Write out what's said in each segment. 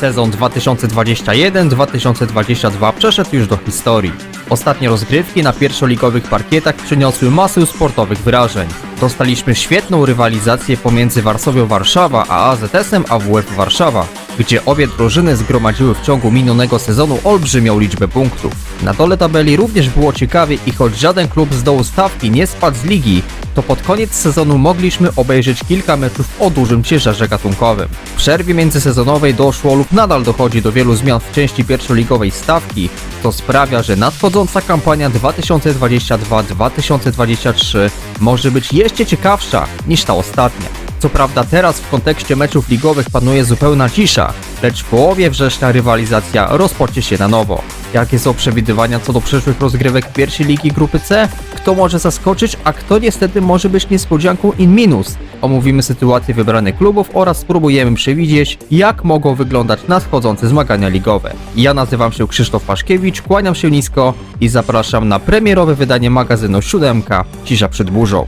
Sezon 2021-2022 przeszedł już do historii. Ostatnie rozgrywki na pierwszoligowych parkietach przyniosły masę sportowych wyrażeń. Dostaliśmy świetną rywalizację pomiędzy Warsowią Warszawa a AZS-em AWF Warszawa, gdzie obie drużyny zgromadziły w ciągu minionego sezonu olbrzymią liczbę punktów. Na dole tabeli również było ciekawie i choć żaden klub z dołu stawki nie spadł z ligi, to pod koniec sezonu mogliśmy obejrzeć kilka meczów o dużym ciężarze gatunkowym. W przerwie międzysezonowej doszło lub nadal dochodzi do wielu zmian w części pierwszoligowej stawki, to sprawia, że nadchodząca kampania 2022-2023 może być jeszcze ciekawsza niż ta ostatnia. Co prawda teraz w kontekście meczów ligowych panuje zupełna cisza, lecz w połowie września rywalizacja rozpocznie się na nowo. Jakie są przewidywania co do przyszłych rozgrywek pierwszej ligi grupy C? Kto może zaskoczyć, a kto niestety może być niespodzianką in minus? Omówimy sytuację wybranych klubów oraz spróbujemy przewidzieć, jak mogą wyglądać nadchodzące zmagania ligowe. Ja nazywam się Krzysztof Paszkiewicz, kłaniam się nisko i zapraszam na premierowe wydanie magazynu Siódemka Cisza przed burzą.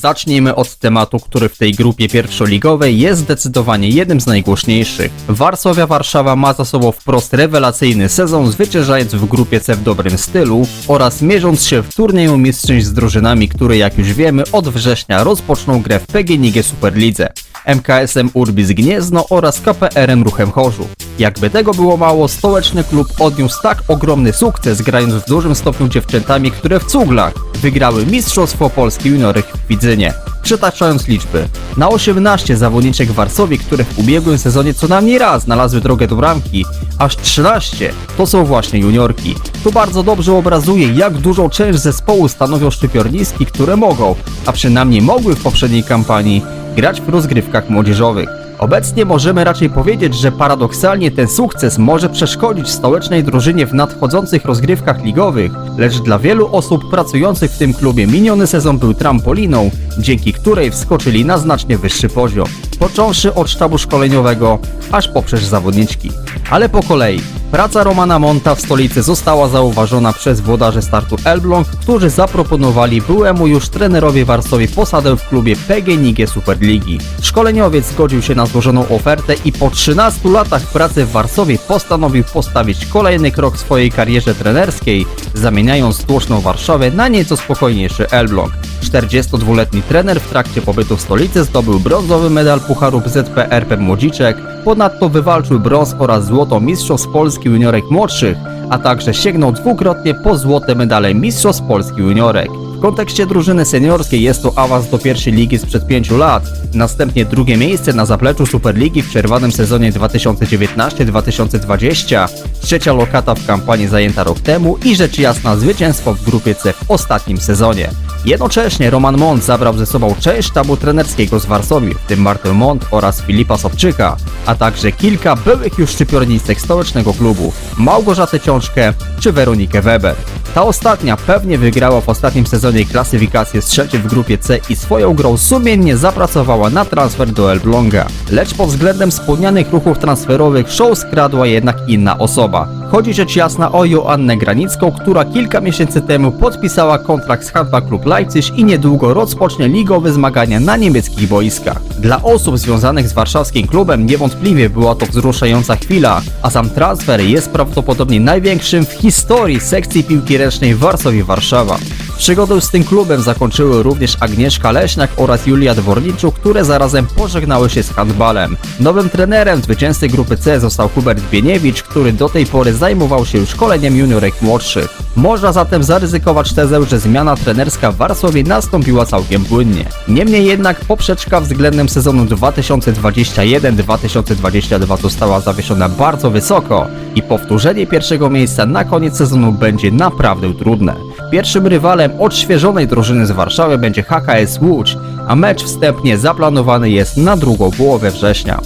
Zacznijmy od tematu, który w tej grupie pierwszoligowej jest zdecydowanie jednym z najgłośniejszych. Warszawia Warszawa ma za sobą wprost rewelacyjny sezon, zwyciężając w grupie C w dobrym stylu oraz mierząc się w turnieju mistrzyń z drużynami, które jak już wiemy od września rozpoczną grę w PGNiG Superlidze. MKS-em Urbis Gniezno oraz KPR-em Ruchem Chorzów. Jakby tego było mało, stołeczny klub odniósł tak ogromny sukces, grając w dużym stopniu dziewczętami, które w cuglach wygrały Mistrzostwo Polski Juniorek w Widzynie. Przytaczając liczby, na 18 zawodniczek w Warszawie, które w ubiegłym sezonie co najmniej raz znalazły drogę do bramki, aż 13 to są właśnie juniorki. To bardzo dobrze obrazuje, jak dużą część zespołu stanowią szczypiorniski, które mogą, a przynajmniej mogły w poprzedniej kampanii, grać w rozgrywkach młodzieżowych. Obecnie możemy raczej powiedzieć, że paradoksalnie ten sukces może przeszkodzić stołecznej drużynie w nadchodzących rozgrywkach ligowych, lecz dla wielu osób pracujących w tym klubie miniony sezon był trampoliną, dzięki której wskoczyli na znacznie wyższy poziom. Począwszy od sztabu szkoleniowego, aż poprzez zawodniczki. Ale po kolei. Praca Romana Monta w stolicy została zauważona przez włodarzy startu Elbląg, którzy zaproponowali byłemu już trenerowi Warszawie posadę w klubie PGNiG Superligi. Szkoleniowiec zgodził się na złożoną ofertę i po 13 latach pracy w Warszawie postanowił postawić kolejny krok w swojej karierze trenerskiej, zamieniając tłoczną Warszawę na nieco spokojniejszy Elbląg. 42-letni trener w trakcie pobytu w stolicy zdobył brązowy medal Pucharu ZPRP Młodziczek, ponadto wywalczył brąz oraz złoto Mistrzostw Polski Juniorek Młodszych, a także sięgnął dwukrotnie po złote medale Mistrzostw Polski Juniorek. W kontekście drużyny seniorskiej jest to awans do pierwszej ligi sprzed 5 lat, następnie drugie miejsce na zapleczu Superligi w przerwanym sezonie 2019-2020, trzecia lokata w kampanii zajęta rok temu i rzecz jasna zwycięstwo w grupie C w ostatnim sezonie. Jednocześnie Roman Mont zabrał ze sobą część sztabu trenerskiego z Warszawy, w tym Martę Mont oraz Filipa Sobczyka, a także kilka byłych już szczypiornistek stołecznego klubu, Małgorzatę Ciążkę czy Weronikę Weber. Ta ostatnia pewnie wygrała w ostatnim sezonie klasyfikację z trzeciej w grupie C i swoją grą sumiennie zapracowała na transfer do Elbląga. Lecz pod względem wspomnianych ruchów transferowych show skradła jednak inna osoba. Chodzi rzecz jasna o Joannę Granicką, która kilka miesięcy temu podpisała kontrakt z Handball Klub Leipzig i niedługo rozpocznie ligowe zmagania na niemieckich boiskach. Dla osób związanych z warszawskim klubem niewątpliwie była to wzruszająca chwila, a sam transfer jest prawdopodobnie największym w historii sekcji piłki ręcznej Warszawie Warszawa. Przygodę z tym klubem zakończyły również Agnieszka Leśniak oraz Julia Dworniczuk, które zarazem pożegnały się z handbalem. Nowym trenerem zwycięzcy grupy C został Hubert Bieniewicz, który do tej pory zajmował się szkoleniem juniorek młodszych. Można zatem zaryzykować tezę, że zmiana trenerska w Warszawie nastąpiła całkiem płynnie. Niemniej jednak poprzeczka względem sezonu 2021-2022 została zawieszona bardzo wysoko i powtórzenie pierwszego miejsca na koniec sezonu będzie naprawdę trudne. Pierwszym rywalem odświeżonej drużyny z Warszawy będzie HKS Łódź, a mecz wstępnie zaplanowany jest na drugą połowę września.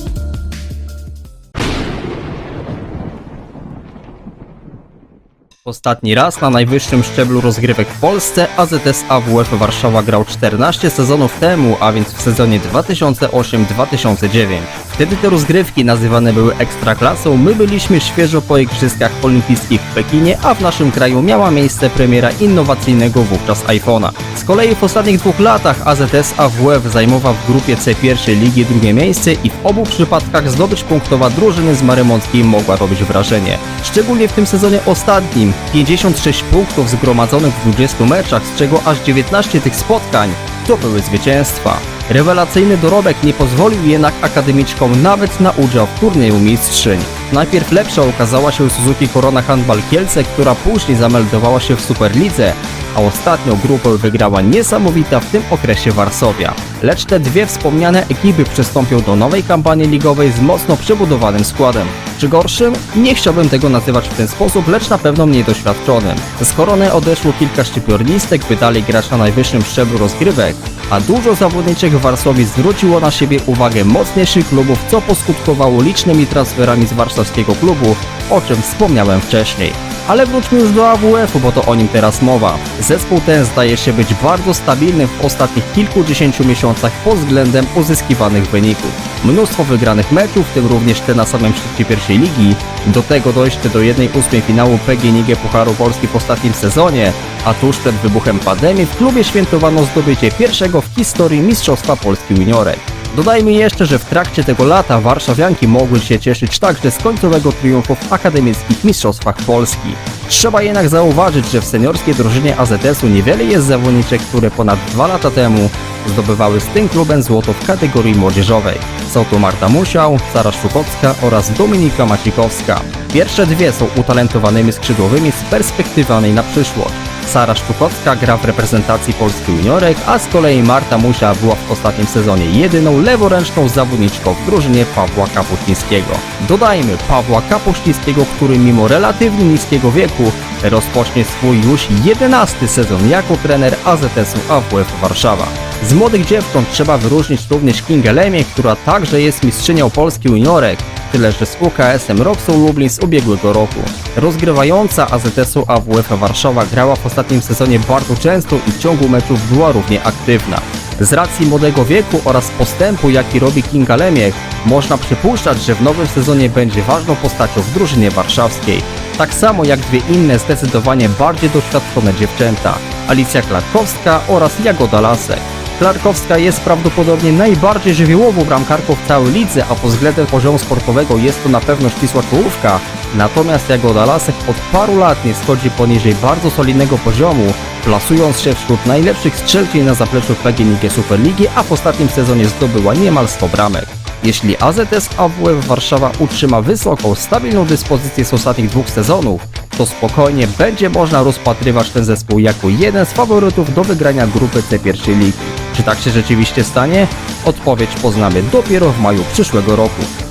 Ostatni raz na najwyższym szczeblu rozgrywek w Polsce AZS AWF Warszawa grał 14 sezonów temu, a więc w sezonie 2008-2009. Wtedy te rozgrywki nazywane były ekstraklasą, my byliśmy świeżo po Igrzyskach Olimpijskich w Pekinie, a w naszym kraju miała miejsce premiera innowacyjnego wówczas iPhone'a. Z kolei w ostatnich dwóch latach AZS AWF zajmował w grupie C pierwszej ligi drugie miejsce i w obu przypadkach zdobycz punktowa drużyny z Marymąckiej mogła robić wrażenie. Szczególnie w tym sezonie ostatnim 56 punktów zgromadzonych w 20 meczach, z czego aż 19 tych spotkań to były zwycięstwa. Rewelacyjny dorobek nie pozwolił jednak akademiczkom nawet na udział w turnieju mistrzyń. Najpierw lepsza okazała się Suzuki Korona Handball Kielce, która później zameldowała się w Superlidze, a ostatnią grupę wygrała niesamowita w tym okresie Varsovia. Lecz te dwie wspomniane ekipy przystąpią do nowej kampanii ligowej z mocno przebudowanym składem. Czy gorszym? Nie chciałbym tego nazywać w ten sposób, lecz na pewno mniej doświadczonym. Z korony odeszło kilka szczypiornistek, wydali gracz na najwyższym szczeblu rozgrywek, a dużo zawodniczych w Warszawie zwróciło na siebie uwagę mocniejszych klubów, co poskutkowało licznymi transferami z warszawskiego klubu, o czym wspomniałem wcześniej. Ale wróćmy już do AWF-u, bo to o nim teraz mowa. Zespół ten zdaje się być bardzo stabilny w ostatnich kilkudziesięciu miesiącach pod względem uzyskiwanych wyników. Mnóstwo wygranych meczów, w tym również te na samym szczycie pierwszej ligi. Do tego dojście do 1-8 finału PGNiG Pucharu Polski w ostatnim sezonie, a tuż przed wybuchem pandemii w klubie świętowano zdobycie pierwszego w historii Mistrzostwa Polski Juniorek. Dodajmy jeszcze, że w trakcie tego lata warszawianki mogły się cieszyć także z końcowego triumfu w akademickich mistrzostwach Polski. Trzeba jednak zauważyć, że w seniorskiej drużynie AZS-u niewiele jest zawodniczek, które ponad dwa lata temu zdobywały z tym klubem złoto w kategorii młodzieżowej. Są to Marta Musiał, Sara Szukowska oraz Dominika Macikowska. Pierwsze dwie są utalentowanymi skrzydłowymi z perspektywami na przyszłość. Sara Szczukowska gra w reprezentacji Polski juniorek, a z kolei Marta Musia była w ostatnim sezonie jedyną leworęczną zawodniczką w drużynie Pawła Kapuścińskiego. Dodajmy Pawła Kapuścińskiego, który mimo relatywnie niskiego wieku rozpocznie swój już 11 sezon jako trener AZS-u AWF Warszawa. Z młodych dziewcząt trzeba wyróżnić również Kingę Lemie, która także jest mistrzynią Polski juniorek, tyle że z UKS-em Roxą Lublin z ubiegłego roku. Rozgrywająca AZS-u AWF Warszawa grała w ostatnim sezonie bardzo często i w ciągu meczów była równie aktywna. Z racji młodego wieku oraz postępu, jaki robi Kinga Lemiech, można przypuszczać, że w nowym sezonie będzie ważną postacią w drużynie warszawskiej. Tak samo jak dwie inne zdecydowanie bardziej doświadczone dziewczęta, Alicja Klarkowska oraz Jagoda Lasek. Klarkowska jest prawdopodobnie najbardziej żywiołową bramkarką w całej lidze, a pod względem poziomu sportowego jest to na pewno ścisła czołówka. Natomiast Jagoda Lasek od paru lat nie schodzi poniżej bardzo solidnego poziomu, plasując się wśród najlepszych strzelciej na zapleczu PGNiG Superligi, a w ostatnim sezonie zdobyła niemal 100 bramek. Jeśli AZS AWF Warszawa utrzyma wysoką, stabilną dyspozycję z ostatnich dwóch sezonów, to spokojnie będzie można rozpatrywać ten zespół jako jeden z faworytów do wygrania grupy C pierwszej ligi. Czy tak się rzeczywiście stanie? Odpowiedź poznamy dopiero w maju przyszłego roku.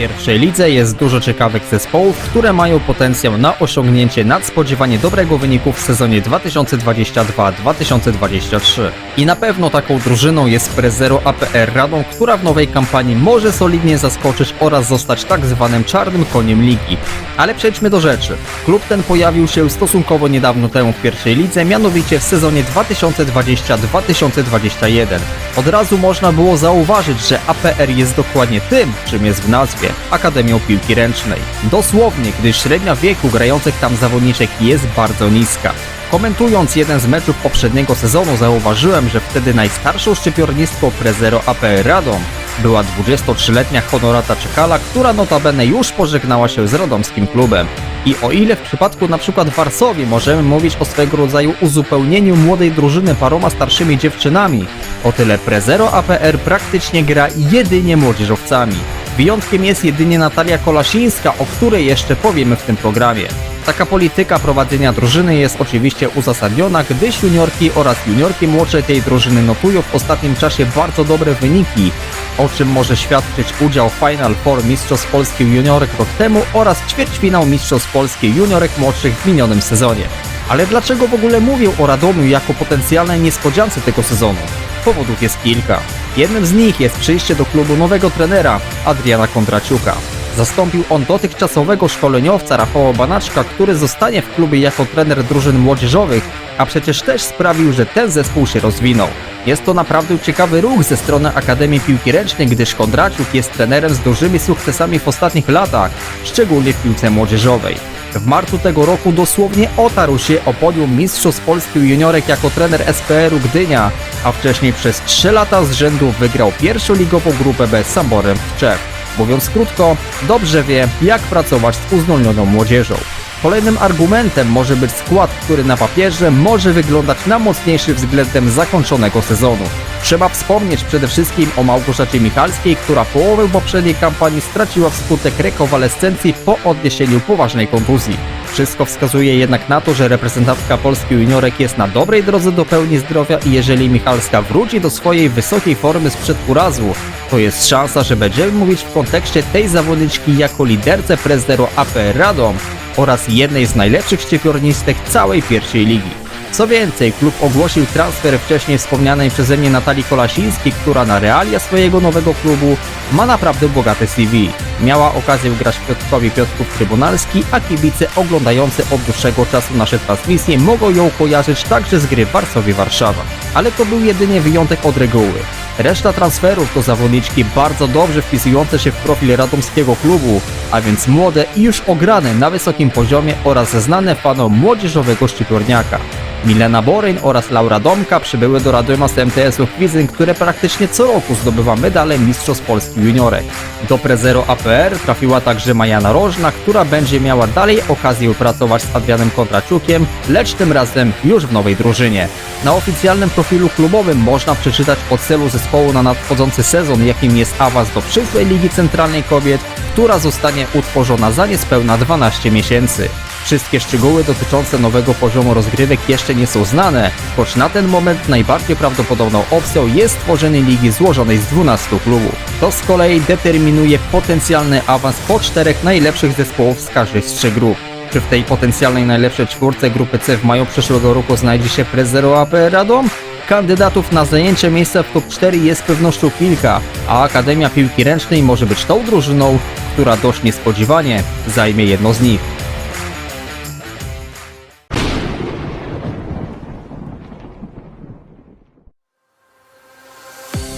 Pierwszej lidze jest dużo ciekawych zespołów, które mają potencjał na osiągnięcie nadspodziewanie dobrego wyniku w sezonie 2022-2023. I na pewno taką drużyną jest Prezero APR Radom, która w nowej kampanii może solidnie zaskoczyć oraz zostać tak zwanym czarnym koniem ligi. Ale przejdźmy do rzeczy. Klub ten pojawił się stosunkowo niedawno temu w pierwszej lidze, mianowicie w sezonie 2020-2021. Od razu można było zauważyć, że APR jest dokładnie tym, czym jest w nazwie Akademią Piłki Ręcznej. Dosłownie, gdyż średnia wieku grających tam zawodniczek jest bardzo niska. Komentując jeden z meczów poprzedniego sezonu zauważyłem, że wtedy najstarszą szczypiornistką Prezero APR Radom była 23-letnia Honorata Czekala, która notabene już pożegnała się z radomskim klubem. I o ile w przypadku np. Warsowi możemy mówić o swego rodzaju uzupełnieniu młodej drużyny paroma starszymi dziewczynami, o tyle Prezero APR praktycznie gra jedynie młodzieżowcami. Wyjątkiem jest jedynie Natalia Kolasińska, o której jeszcze powiemy w tym programie. Taka polityka prowadzenia drużyny jest oczywiście uzasadniona, gdyż juniorki oraz juniorki młodsze tej drużyny notują w ostatnim czasie bardzo dobre wyniki, o czym może świadczyć udział w Final Four Mistrzostw Polski Juniorek rok temu oraz ćwierćfinał Mistrzostw Polski Juniorek młodszych w minionym sezonie. Ale dlaczego w ogóle mówię o Radomiu jako potencjalnej niespodziance tego sezonu? Powodów jest kilka. Jednym z nich jest przyjście do klubu nowego trenera, Adriana Kondraciuka. Zastąpił on dotychczasowego szkoleniowca Rafała Banaczka, który zostanie w klubie jako trener drużyn młodzieżowych, a przecież też sprawił, że ten zespół się rozwinął. Jest to naprawdę ciekawy ruch ze strony Akademii Piłki Ręcznej, gdyż Kondraciuk jest trenerem z dużymi sukcesami w ostatnich latach, szczególnie w piłce młodzieżowej. W marcu tego roku dosłownie otarł się o podium Mistrzostw Polski juniorek jako trener SPR-u Gdynia, a wcześniej przez 3 lata z rzędu wygrał pierwszoligową grupę B z Samborem w Czech. Mówiąc krótko, dobrze wie, jak pracować z uzdolnioną młodzieżą. Kolejnym argumentem może być skład, który na papierze może wyglądać na mocniejszy względem zakończonego sezonu. Trzeba wspomnieć przede wszystkim o Małgorzacie Michalskiej, która połowę poprzedniej kampanii straciła wskutek rekonwalescencji po odniesieniu poważnej kontuzji. Wszystko wskazuje jednak na to, że reprezentantka Polski juniorek jest na dobrej drodze do pełni zdrowia i jeżeli Michalska wróci do swojej wysokiej formy sprzed urazu, to jest szansa, że będziemy mówić w kontekście tej zawodniczki jako liderce Prezero APR Radom oraz jednej z najlepszych szczypiornistek całej pierwszej ligi. Co więcej, klub ogłosił transfer wcześniej wspomnianej przeze mnie Natalii Kolasińskiej, która na realia swojego nowego klubu ma naprawdę bogate CV. Miała okazję grać Piotrkowi Piotrków Trybunalski, a kibice oglądający od dłuższego czasu nasze transmisje mogą ją kojarzyć także z gry Warszawie Warszawa. Ale to był jedynie wyjątek od reguły. Reszta transferów to zawodniczki bardzo dobrze wpisujące się w profil radomskiego klubu, a więc młode i już ograne na wysokim poziomie oraz znane fanom młodzieżowego szczypiorniaka. Milena Boryń oraz Laura Domka przybyły do Radoma z MTS-u Kwizyn, które praktycznie co roku zdobywa medale Mistrzostw Polski Juniorek. Do Prezero APR trafiła także Majana Rożna, która będzie miała dalej okazję pracować z Adrianem Kontraciukiem, lecz tym razem już w nowej drużynie. Na oficjalnym profilu klubowym można przeczytać o celu zespołu na nadchodzący sezon, jakim jest awans do przyszłej Ligi Centralnej Kobiet, która zostanie utworzona za niespełna 12 miesięcy. Wszystkie szczegóły dotyczące nowego poziomu rozgrywek jeszcze nie są znane, choć na ten moment najbardziej prawdopodobną opcją jest tworzenie ligi złożonej z 12 klubów. To z kolei determinuje potencjalny awans po czterech najlepszych zespołów z każdej z trzech grup. Czy w tej potencjalnej najlepszej czwórce grupy C w maju przyszłego roku znajdzie się Prezero AP Radom? Kandydatów na zajęcie miejsca w top 4 jest pewnością kilka, a Akademia Piłki Ręcznej może być tą drużyną, która dość niespodziewanie zajmie jedno z nich.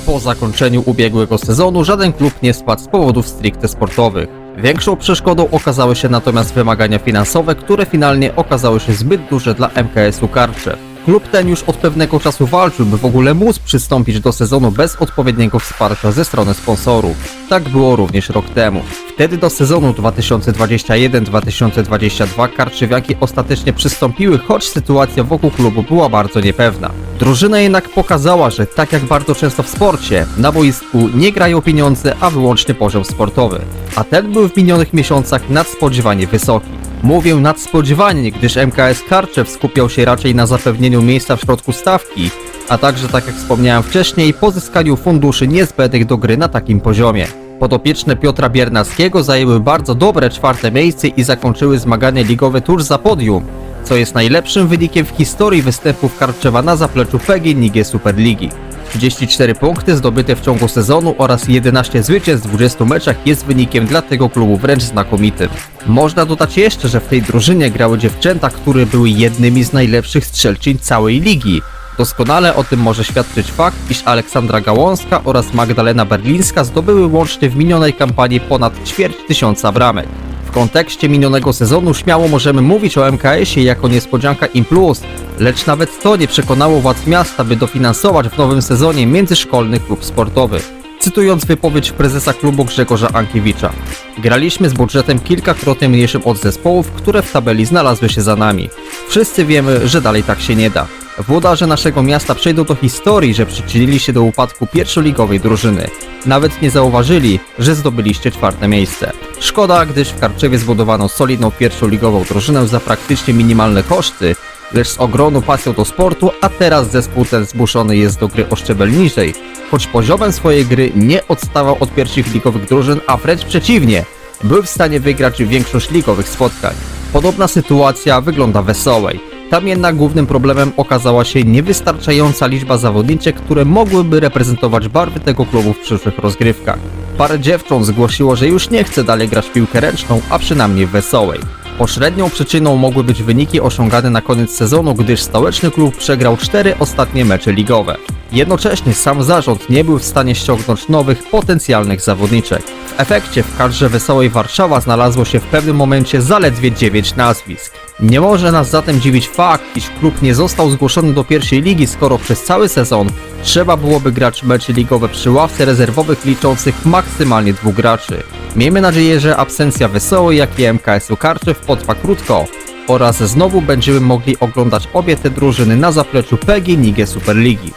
Po zakończeniu ubiegłego sezonu żaden klub nie spadł z powodów stricte sportowych. Większą przeszkodą okazały się natomiast wymagania finansowe, które finalnie okazały się zbyt duże dla MKS-u Karczew. Klub ten już od pewnego czasu walczył, by w ogóle móc przystąpić do sezonu bez odpowiedniego wsparcia ze strony sponsorów. Tak było również rok temu. Wtedy do sezonu 2021-2022 Karczywiaki ostatecznie przystąpiły, choć sytuacja wokół klubu była bardzo niepewna. Drużyna jednak pokazała, że tak jak bardzo często w sporcie, na boisku nie grają pieniądze, a wyłącznie poziom sportowy. A ten był w minionych miesiącach nadspodziewanie wysoki. Mówię nadspodziewanie, gdyż MKS Karczew skupiał się raczej na zapewnieniu miejsca w środku stawki, a także, tak jak wspomniałem wcześniej, pozyskaniu funduszy niezbędnych do gry na takim poziomie. Podopieczne Piotra Biernackiego zajęły bardzo dobre czwarte miejsce i zakończyły zmagania ligowe tuż za podium, co jest najlepszym wynikiem w historii występów Karczewa na zapleczu PGNiG Superligi. 34 punkty zdobyte w ciągu sezonu oraz 11 zwycięstw w 20 meczach jest wynikiem dla tego klubu wręcz znakomitym. Można dodać jeszcze, że w tej drużynie grały dziewczęta, które były jednymi z najlepszych strzelczyń całej ligi. Doskonale o tym może świadczyć fakt, iż Aleksandra Gałązka oraz Magdalena Berlińska zdobyły łącznie w minionej kampanii ponad ćwierć tysiąca bramek. Kontekście minionego sezonu śmiało możemy mówić o MKS-ie jako niespodzianka im plus, lecz nawet to nie przekonało władz miasta, by dofinansować w nowym sezonie międzyszkolny klub sportowy. Cytując wypowiedź prezesa klubu Grzegorza Ankiewicza. Graliśmy z budżetem kilkakrotnie mniejszym od zespołów, które w tabeli znalazły się za nami. Wszyscy wiemy, że dalej tak się nie da. Włodarze naszego miasta przejdą do historii, że przyczynili się do upadku pierwszoligowej drużyny. Nawet nie zauważyli, że zdobyliście czwarte miejsce. Szkoda, gdyż w Karczewie zbudowano solidną pierwszoligową drużynę za praktycznie minimalne koszty, lecz z ogromną pasją do sportu, a teraz zespół ten zmuszony jest do gry o szczebel niżej, choć poziomem swojej gry nie odstawał od pierwszych ligowych drużyn, a wręcz przeciwnie, był w stanie wygrać większość ligowych spotkań. Podobna sytuacja wygląda wesołej. Tam jednak głównym problemem okazała się niewystarczająca liczba zawodniczek, które mogłyby reprezentować barwy tego klubu w przyszłych rozgrywkach. Parę dziewcząt zgłosiło, że już nie chce dalej grać w piłkę ręczną, a przynajmniej wesołej. Pośrednią przyczyną mogły być wyniki osiągane na koniec sezonu, gdyż stołeczny klub przegrał cztery ostatnie mecze ligowe. Jednocześnie sam zarząd nie był w stanie ściągnąć nowych, potencjalnych zawodniczek. W efekcie w kadrze Wesołej Warszawa znalazło się w pewnym momencie zaledwie 9 nazwisk. Nie może nas zatem dziwić fakt, iż klub nie został zgłoszony do pierwszej ligi, skoro przez cały sezon trzeba byłoby grać mecze ligowe przy ławce rezerwowych liczących maksymalnie dwóch graczy. Miejmy nadzieję, że absencja Wesołej, jak i MKS-u Karczew potrwa krótko oraz znowu będziemy mogli oglądać obie te drużyny na zapleczu PGNiG Superligi.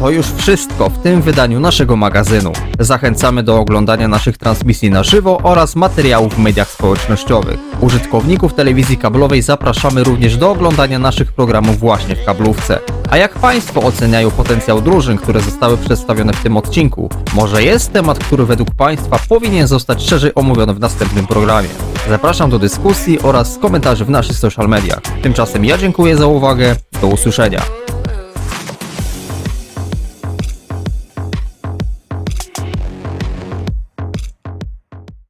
To już wszystko w tym wydaniu naszego magazynu. Zachęcamy do oglądania naszych transmisji na żywo oraz materiałów w mediach społecznościowych. Użytkowników telewizji kablowej zapraszamy również do oglądania naszych programów właśnie w kablówce. A jak Państwo oceniają potencjał drużyn, które zostały przedstawione w tym odcinku? Może jest temat, który według Państwa powinien zostać szerzej omówiony w następnym programie? Zapraszam do dyskusji oraz komentarzy w naszych social mediach. Tymczasem ja dziękuję za uwagę. Do usłyszenia.